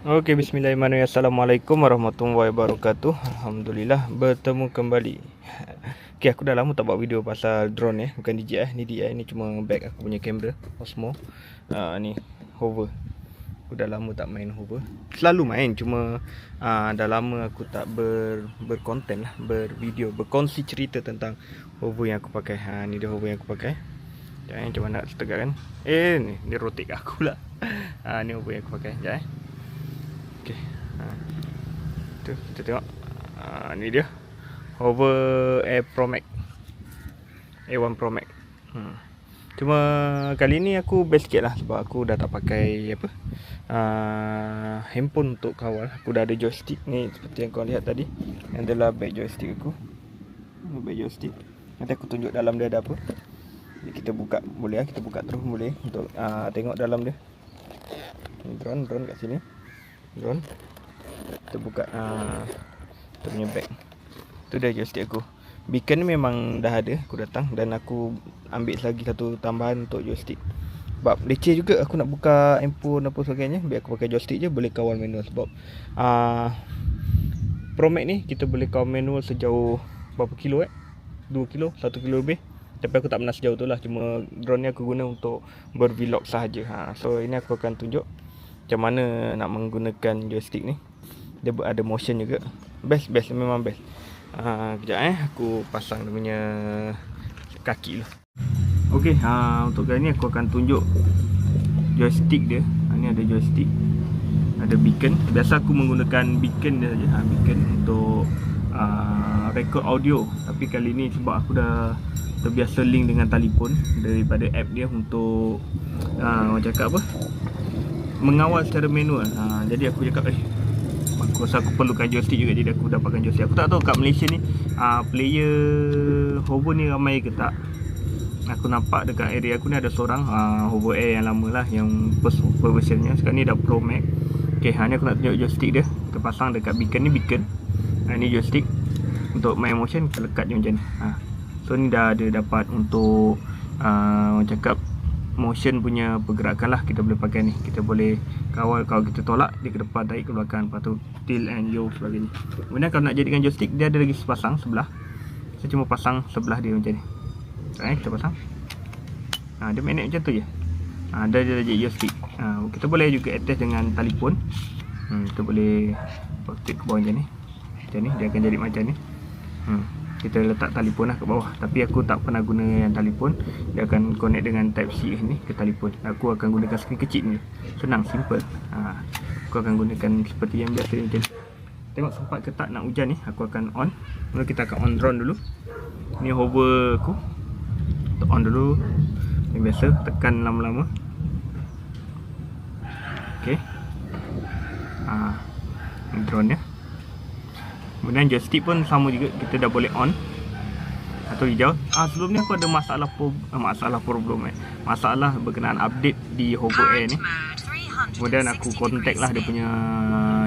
Okey, bismillahirrahmanirrahim. Assalamualaikum warahmatullahi wabarakatuh. Alhamdulillah bertemu kembali. Okey, aku dah lama tak buat video pasal drone eh, bukan DJI. Ni DJI ni cuma bag aku punya kamera Osmo. Uh, ni hover. Aku dah lama tak main hover. Selalu main cuma uh, dah lama aku tak ber berkonten lah, bervideo, berkongsi cerita tentang hover yang aku pakai. Ha ni dia hover yang aku pakai. Jangan mana nak setegak kan. Eh ni, ni rotate aku lah. Ha ni hover yang aku pakai. Jangan eh. Okey. Ha. Tu kita tengok. Ha ni dia. Hover Air Pro Max. A1 Pro Max. Hmm. Cuma kali ni aku best sikit lah sebab aku dah tak pakai apa uh, handphone untuk kawal. Aku dah ada joystick ni seperti yang kau lihat tadi. Yang adalah back joystick aku. Back joystick. Nanti aku tunjuk dalam dia ada apa. Jadi kita buka boleh lah. Kita buka terus boleh untuk uh, tengok dalam dia. Drone, drone kat sini. Drone. Kita buka uh, kita punya bag. Tu dah joystick aku. Beacon ni memang dah ada aku datang dan aku ambil lagi satu tambahan untuk joystick. Sebab leceh juga aku nak buka handphone apa sebagainya biar aku pakai joystick je boleh kawal manual sebab uh, Pro Max ni kita boleh kawal manual sejauh berapa kilo eh? 2 kilo, 1 kilo lebih. Tapi aku tak pernah sejauh tu lah Cuma drone ni aku guna untuk bervlog sahaja ha. So ini aku akan tunjuk Macam mana nak menggunakan joystick ni Dia ada motion juga Best, best, memang best Ha, kejap eh aku pasang dia punya kaki dulu. Okey, ha untuk kali ni aku akan tunjuk joystick dia. Ha ni ada joystick. Ada beacon. Biasa aku menggunakan beacon dia saja. Ha beacon untuk uh, record audio. Tapi kali ni sebab aku dah terbiasa link dengan telefon daripada app dia untuk uh, orang cakap apa? Mengawal secara manual. Ha jadi aku cakap eh aku rasa aku perlukan joystick juga. Jadi aku dapatkan joystick. Aku tak tahu kat Malaysia ni uh, player hover ni ramai ke tak. Aku nampak dekat area aku ni ada seorang uh, hover air yang lama lah yang first versionnya sekarang ni dah pro max. Ok ha, ni aku nak tunjuk joystick dia. Kita pasang dekat beacon ni beacon. Ha, ni joystick untuk main motion kita lekat je macam ni. Ha. so ni dah ada dapat untuk uh, orang cakap motion punya pergerakan lah kita boleh pakai ni. Kita boleh kawal kalau kita tolak dia ke depan tarik ke belakang. Lepas tu tilt and yoke sebagainya. Kemudian kalau nak jadikan joystick dia ada lagi sepasang sebelah. Saya cuma pasang sebelah dia macam ni. Eh, kita pasang. Ha, dia magnet macam tu je. Ha, dia ada jadi joystick. Ha, kita boleh juga attach dengan telefon. Hmm, kita boleh rotate ke bawah macam ni. Macam ni dia akan jadi macam ni. Hmm kita letak telefon lah ke bawah. Tapi aku tak pernah guna yang telefon. Dia akan connect dengan type C ni ke telefon. Aku akan gunakan skrin kecil ni. Senang simple. Ha, aku akan gunakan seperti yang biasa ni tengok sempat ke tak nak hujan ni aku akan on. Mula kita akan on drone dulu. Ni hover aku. Untuk on dulu. Yang biasa tekan lama-lama. Ok ha, drone ya Kemudian joystick pun sama juga kita dah boleh on atau hijau. Ah sebelum ni aku ada masalah ah, masalah problem eh. Masalah berkenaan update di Hover Air ni. Kemudian aku contact lah dia punya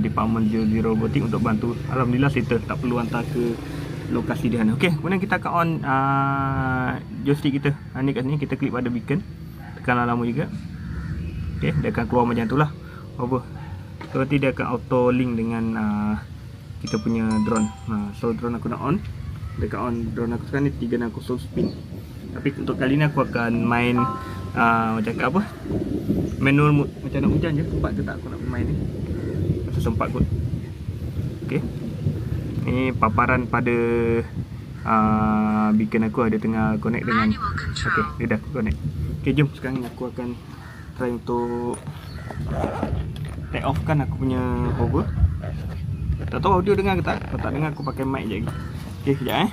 department Zero Robotic untuk bantu. Alhamdulillah settle tak perlu hantar ke lokasi dia sana. Okey, kemudian kita akan on uh, joystick kita. Ha, ni kat sini kita klik pada beacon. Tekanlah lama juga. Okey, dia akan keluar macam itulah. Hover. So nanti dia akan auto link dengan uh, kita punya drone. Ha, so drone aku nak on. Dekat on drone aku sekarang ni 360 spin. Tapi untuk kali ni aku akan main uh, macam kat apa? Manual mode macam nak hujan je. Sempat ke tak aku nak main ni? Rasa sempat kot. Okey. Ni paparan pada uh, beacon aku ada tengah connect dengan Okey, dia dah connect. Okey, jom sekarang aku akan try untuk take off kan aku punya hover. Tak tahu audio dengar ke tak? Kalau tak dengar aku pakai mic je lagi. Okey, sekejap eh.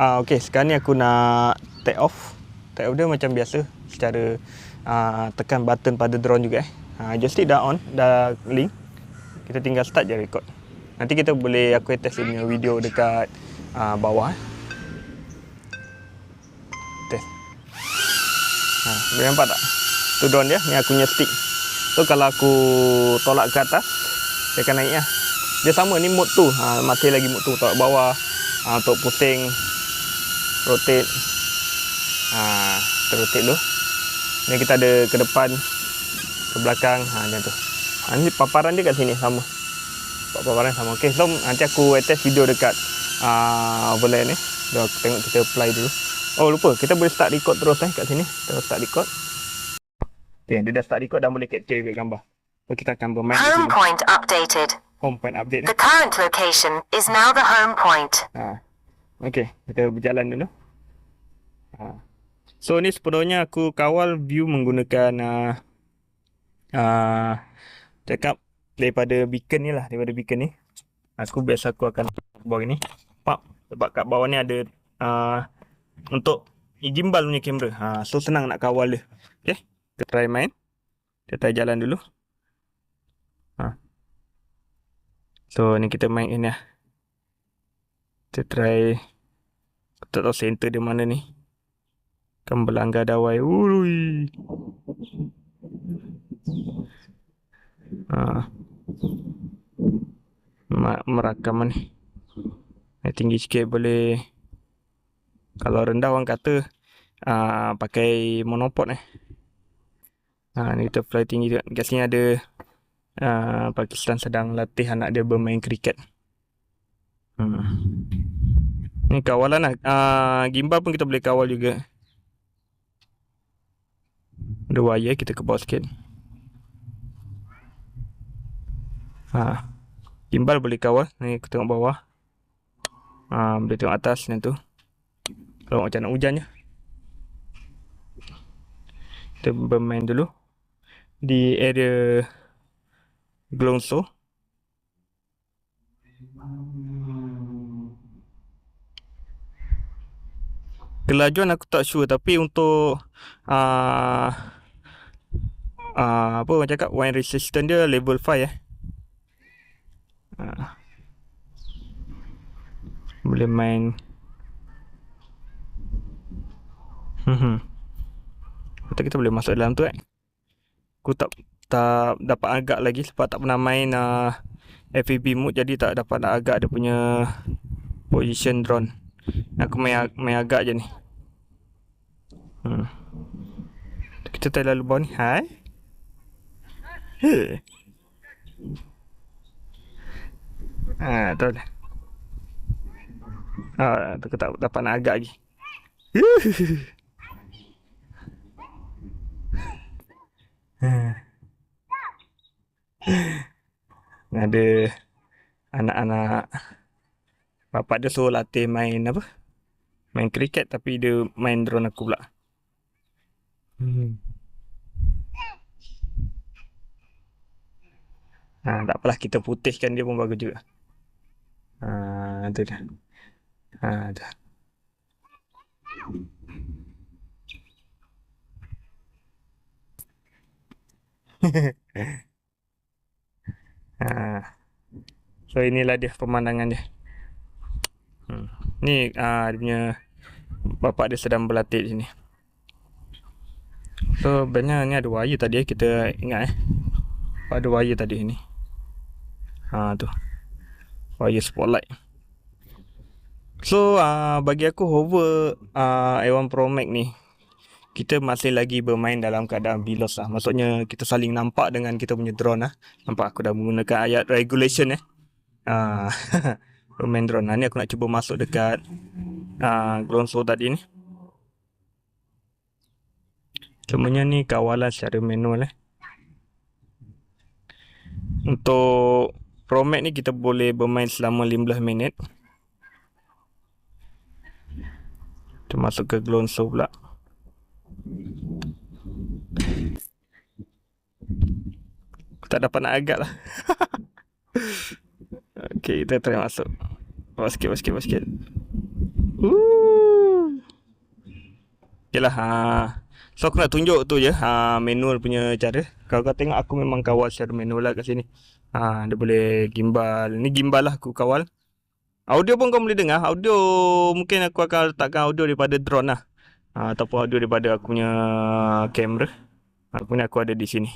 Ah, okey, sekarang ni aku nak take off. Take off dia macam biasa secara uh, tekan button pada drone juga eh. Uh, joystick dah on, dah link. Kita tinggal start je record. Nanti kita boleh aku attach punya video dekat uh, bawah eh. Test. Ha, boleh nampak tak? Tu drone dia, ni aku punya stick. So kalau aku tolak ke atas, dia akan naik lah. Dia sama ni mode tu. Ha, mati lagi mode tu tolak bawah ha, untuk pusing rotate. Ha, kita rotate dulu. Ni kita ada ke depan, ke belakang, ha macam tu. Ha, ni paparan dia kat sini sama. Paparan sama. Okey, so nanti aku attach video dekat uh, overlay ni. Dah aku tengok kita apply dulu. Oh lupa, kita boleh start record terus eh kat sini. Kita start record. Okay, dia dah start record dan boleh capture juga gambar. Kita akan bermain di Home sini. point updated. Home point update The eh. current location is now the home point. Ha. Okey, kita berjalan dulu. Ha. So ni sepenuhnya aku kawal view menggunakan uh, uh, cakap daripada beacon ni lah, daripada beacon ni. Aku biasa aku akan bawah ni. Pap, sebab kat bawah ni ada uh, untuk gimbal punya kamera. Ha, so senang nak kawal dia. Okey, kita try main. Kita try jalan dulu. Ha. So ni kita main ini lah. Kita try Aku tak tahu center dia mana ni Kan berlanggar dawai Ui. Ha. Merakam ni Naik tinggi sikit boleh Kalau rendah orang kata uh, Pakai monopod eh Ha, ni kita fly tinggi juga. Kat sini ada uh, Pakistan sedang latih anak dia bermain kriket. Hmm. Ni kawalan lah. Uh, gimbal pun kita boleh kawal juga. Ada wire kita ke bawah sikit. Ha. Gimbal boleh kawal. Ni aku tengok bawah. Ha, boleh tengok atas ni tu. Kalau macam nak hujan je. Kita bermain dulu. Di area Glonso. Kelajuan aku tak sure tapi untuk uh, uh, apa orang cakap wind resistance dia level 5 eh. Uh, boleh main Hmm. Kata kita boleh masuk dalam tu eh. Aku tak tak dapat agak lagi sebab tak pernah main uh, FPV mode jadi tak dapat nak agak dia punya position drone. Aku main main agak je ni. Hmm. Kita tak lalu bawah ni. Hai. Ah, tu dah. Ah, aku tak dapat nak agak lagi. Ada anak-anak bapak dia suruh latih main apa? Main kriket tapi dia main drone aku pula. Hmm. Ha, tak apalah kita putihkan dia pun bagus juga. Ha, tu dah. Ha, dah. ha. So inilah dia pemandangan dia. Hmm. Ni ah dia punya bapak dia sedang berlatih sini. So sebenarnya ni ada wire tadi eh. kita ingat eh. Ada wire tadi ni. Ha tu. Wire spotlight. So uh, bagi aku hover uh, A1 Pro Max ni kita masih lagi bermain dalam keadaan bilos lah. Maksudnya kita saling nampak dengan kita punya drone lah. Nampak aku dah menggunakan ayat regulation eh. Ah, bermain drone. Ha, ni aku nak cuba masuk dekat ah Glonso tadi ni. Cumanya ni kawalan secara manual eh. Untuk Pro Max ni kita boleh bermain selama 15 minit. Kita masuk ke Glonso pula. Aku tak dapat nak agak lah. okay, kita try masuk. Bawah sikit, bawah sikit, bawah sikit. Ooh. Okay lah. Ha. So aku nak tunjuk tu je ha, manual punya cara. Kalau kau tengok aku memang kawal secara manual lah kat sini. Ha, dia boleh gimbal. Ni gimbal lah aku kawal. Audio pun kau boleh dengar. Audio mungkin aku akan letakkan audio daripada drone lah. Ha, ataupun audio daripada aku punya kamera. Aku ni aku ada di sini.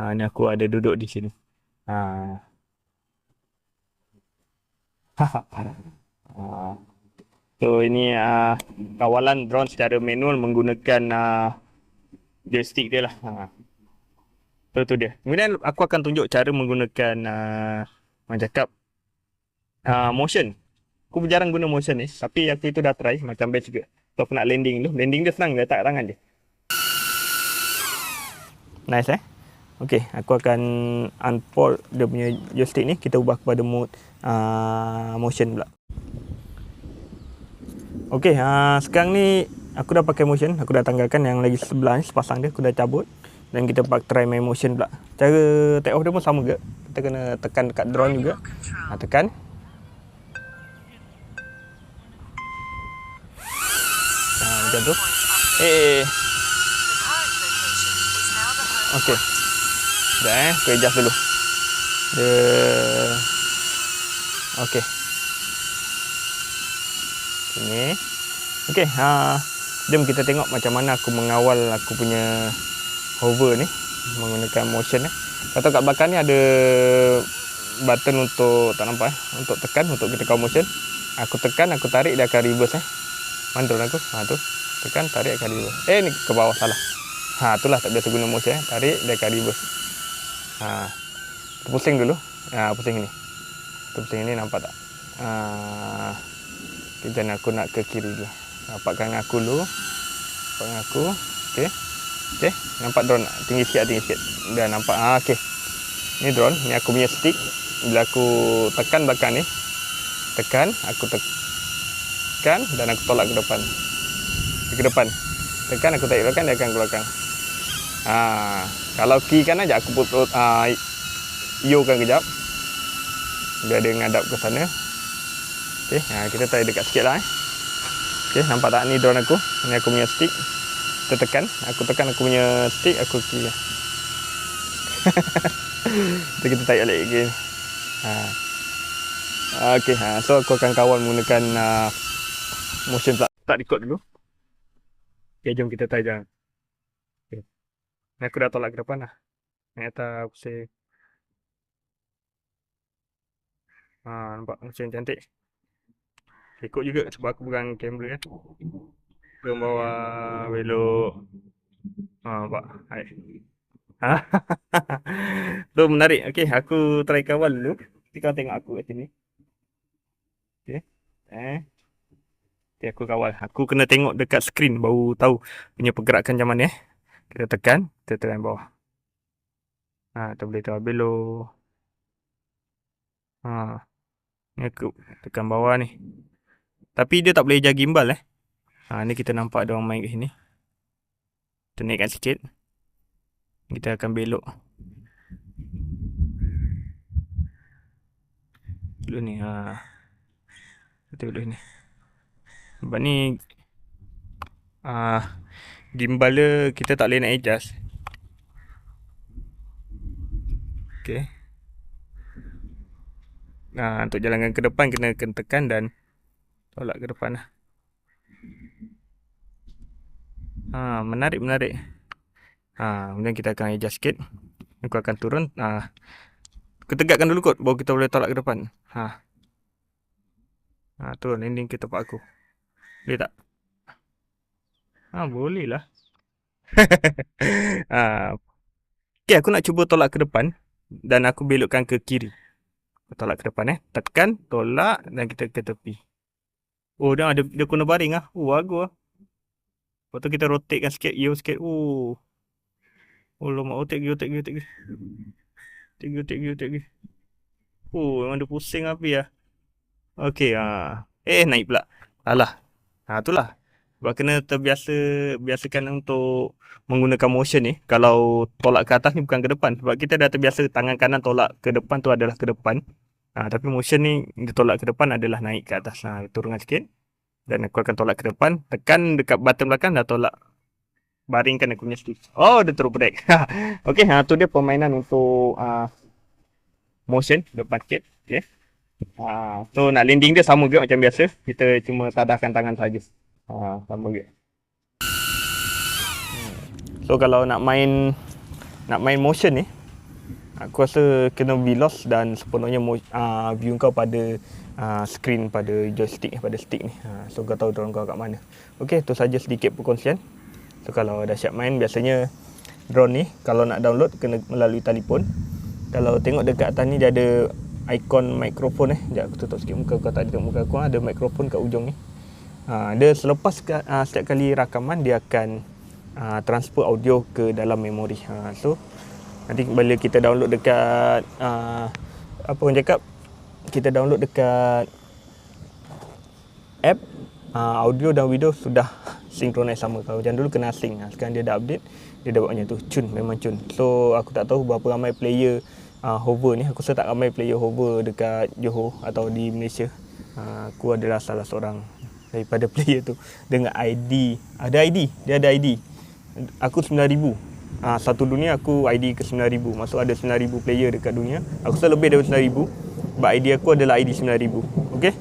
Ha, ni aku ada duduk di sini. Ha. ha. So ini uh, kawalan drone secara manual menggunakan uh, joystick dia lah. Ha. So tu dia. Kemudian aku akan tunjuk cara menggunakan uh, orang cakap uh, motion. Aku jarang guna motion ni, tapi aku itu dah try macam best juga. Aku nak landing dulu. Landing dia senang, letak tangan je. Nice eh. Okay, aku akan unfold dia punya joystick ni. Kita ubah kepada mode uh, motion pula. Okay, uh, sekarang ni aku dah pakai motion. Aku dah tanggalkan yang lagi sebelah ni, sepasang dia. Aku dah cabut. Dan kita pak try main motion pula. Cara take off dia pun sama ke. Kita kena tekan dekat drone juga. Ha, tekan. Macam tu. Eh, eh, eh. Okay. Sekejap eh. Aku adjust dulu. Dia... Okay. Sini. Okay. Ha. Jom kita tengok macam mana aku mengawal aku punya hover ni menggunakan motion ni. Kata kat belakang ni ada button untuk tak nampak eh, untuk tekan untuk kita kau motion. Aku tekan, aku tarik dia akan reverse eh. Mandul aku. Ha tu. Tekan, tarik akan. Eh ni ke bawah salah. Ha itulah tak biasa guna motion eh. Tarik dia akan. Ha. Kita pusing dulu. Ha pusing ni. Pusing ni nampak tak? Ha. Kejap aku nak ke kiri dulu. Nampakkan aku dulu. Nampakkan aku. Okey. Okey, nampak drone tinggi sikit tinggi sikit. Dah nampak. Ah okey. Ni drone, ni aku punya stick. Bila aku tekan belakang ni. Tekan, aku tekan dan aku tolak ke depan. Ke depan. Tekan aku tarik belakang dia akan ke belakang. Ah, kalau key kan aja aku putus ah yo kan kejap. Biar dia ngadap ke sana. Okey, ha, kita try dekat sikit lah eh. Okey, nampak tak ni drone aku? Ni aku punya stick kita tekan aku tekan aku punya stick aku kiri kita kita tarik balik lagi ha. ok ha. so aku akan kawal menggunakan uh, motion pula tak record dulu ok jom kita try jalan. Okay. ni aku dah tolak ke depan lah. Ni atas aku say ha, nampak? Motion cantik. Ikut juga sebab aku pegang kamera kan? Ke bawah belok. Ha nampak? Hai. Ha? Tu menarik. Okey aku try kawal dulu. Nanti kau tengok aku kat sini. Okey. Eh Okay, aku kawal. Aku kena tengok dekat skrin baru tahu punya pergerakan macam mana eh. Kita tekan, kita tekan bawah. Ha, kita boleh tahu belok. Ha. Ni aku tekan bawah ni. Tapi dia tak boleh jaga gimbal eh. Ha, ni kita nampak ada orang main kat sini. Kita naikkan sikit. Kita akan belok. Belok ni. Ha. Kita belok ni. Sebab ni. Ha, gimbal dia kita tak boleh nak adjust. Okay. Ha, untuk jalankan ke depan kena tekan dan tolak ke depan lah. Ha, menarik menarik. Ha, kemudian kita akan adjust sikit. Aku akan turun. Ha. Ketegakkan dulu kot baru kita boleh tolak ke depan. Ha. Ha, turun landing ke tempat aku. Boleh tak? Ha, boleh lah. ha. Okay, aku nak cuba tolak ke depan dan aku belokkan ke kiri. Aku tolak ke depan eh. Tekan, tolak dan kita ke tepi. Oh, dia ada dia kena baring ah. Oh, bagus ah. Lepas tu kita rotatekan sikit, yo sikit. Oh. Oh, lama rotate lagi, rotate rotate. Rotate rotate rotate lagi. Oh, memang dia pusing api lah. Okey, ha. Eh, naik pula. Alah. Ha, itulah. Sebab kena terbiasa, biasakan untuk menggunakan motion ni. Kalau tolak ke atas ni bukan ke depan. Sebab kita dah terbiasa tangan kanan tolak ke depan tu adalah ke depan. Ha, tapi motion ni, dia tolak ke depan adalah naik ke atas. Ha, turunkan sikit dan aku akan tolak ke depan tekan dekat button belakang dah tolak baringkan aku punya stick oh dia terus break okey ha tu dia permainan untuk uh, motion depan sikit okey ha so nak landing dia sama juga macam biasa kita cuma tadahkan tangan saja ha sama juga so kalau nak main nak main motion ni aku rasa kena bilos dan sepenuhnya uh, view kau pada uh, screen pada joystick pada stick ni. Uh, so kau tahu drone kau kat mana. Okey, tu saja sedikit perkongsian. So kalau dah siap main biasanya drone ni kalau nak download kena melalui telefon. Kalau tengok dekat atas ni dia ada ikon mikrofon eh. Sekejap aku tutup sikit muka kau tak tengok muka aku ada mikrofon kat ujung ni. Ha, dia selepas uh, setiap kali rakaman dia akan uh, transfer audio ke dalam memori. Ha, so nanti bila kita download dekat uh, apa orang cakap kita download dekat app uh, audio dan video sudah synchronize sama kalau jangan dulu kena sync sekarang dia dah update dia dah buat macam tu cun memang cun so aku tak tahu berapa ramai player uh, hover ni aku rasa tak ramai player hover dekat Johor atau di Malaysia. Uh, aku adalah salah seorang daripada player tu. Dengan ID ada ID dia ada ID aku 9000 Ha, satu dunia aku ID ke 9000 Maksud ada 9000 player dekat dunia. Aku rasa lebih daripada 9000 But ID aku adalah ID 9000 Okay?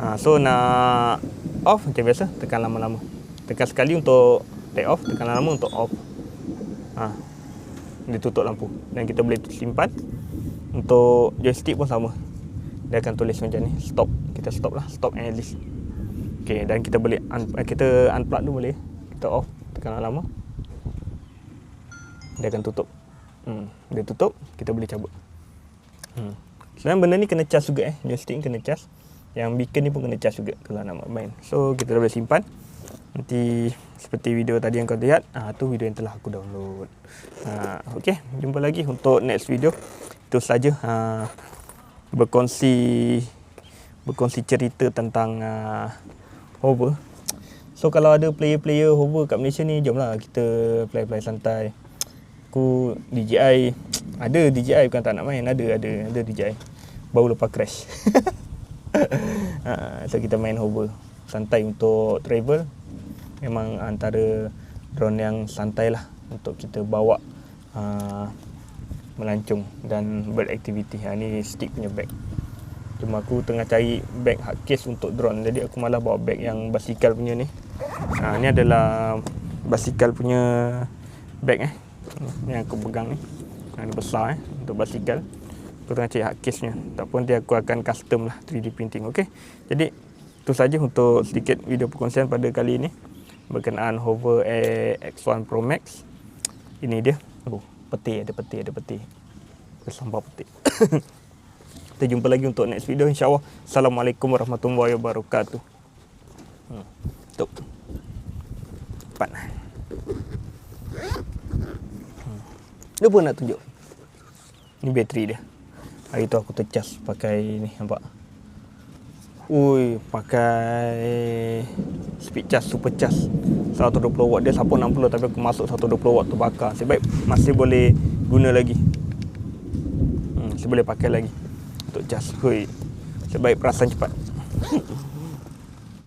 Ha, So nak off? Macam biasa. Tekan lama-lama. Tekan sekali untuk take off Tekan lama untuk off. Ha, Dia tutup lampu Dan kita boleh simpan Untuk joystick pun sama Dia akan tulis macam ni Stop Kita stop lah Stop and release Okay dan kita boleh un- Kita unplug tu boleh Kita off Tekan lama dia akan tutup. Hmm. Dia tutup, kita boleh cabut. Hmm. Sebenarnya benda ni kena cas juga eh. Joystick kena cas. Yang beacon ni pun kena cas juga kalau nak main. So kita dah boleh simpan. Nanti seperti video tadi yang kau lihat, ah tu video yang telah aku download. Ha, okey, jumpa lagi untuk next video. Itu saja ha, berkongsi berkongsi cerita tentang uh, hover. So kalau ada player-player hover kat Malaysia ni, jomlah kita play-play santai aku DJI ada DJI bukan tak nak main ada ada ada DJI baru lepas crash ha, so kita main hover santai untuk travel memang antara drone yang santai lah untuk kita bawa uh, melancong dan beraktiviti. Ha, ni stick punya bag. Cuma aku tengah cari bag hard case untuk drone. Jadi aku malah bawa bag yang basikal punya ni. Ha, ni adalah basikal punya bag eh. Yang aku pegang ni. Yang besar eh untuk basikal. Aku tengah cari hard case nya ataupun dia aku akan custom lah 3D printing okey? Jadi itu saja untuk sedikit video perkongsian pada kali ini berkenaan Hover Air X1 Pro Max. Ini dia. Oh peti ada peti ada peti. Sampah peti. Kita jumpa lagi untuk next video insyaallah. Assalamualaikum warahmatullahi wabarakatuh. Hmm. tuh cepat Dia pun nak tunjuk. Ni bateri dia. Hari tu aku tercas pakai ni nampak. Ui, pakai speed charge, super charge 120 watt dia siapa 60 tapi aku masuk 120 watt tu bakar. Sebab masih boleh guna lagi. Hmm, masih boleh pakai lagi untuk charge. Hui. Sebaik perasan cepat.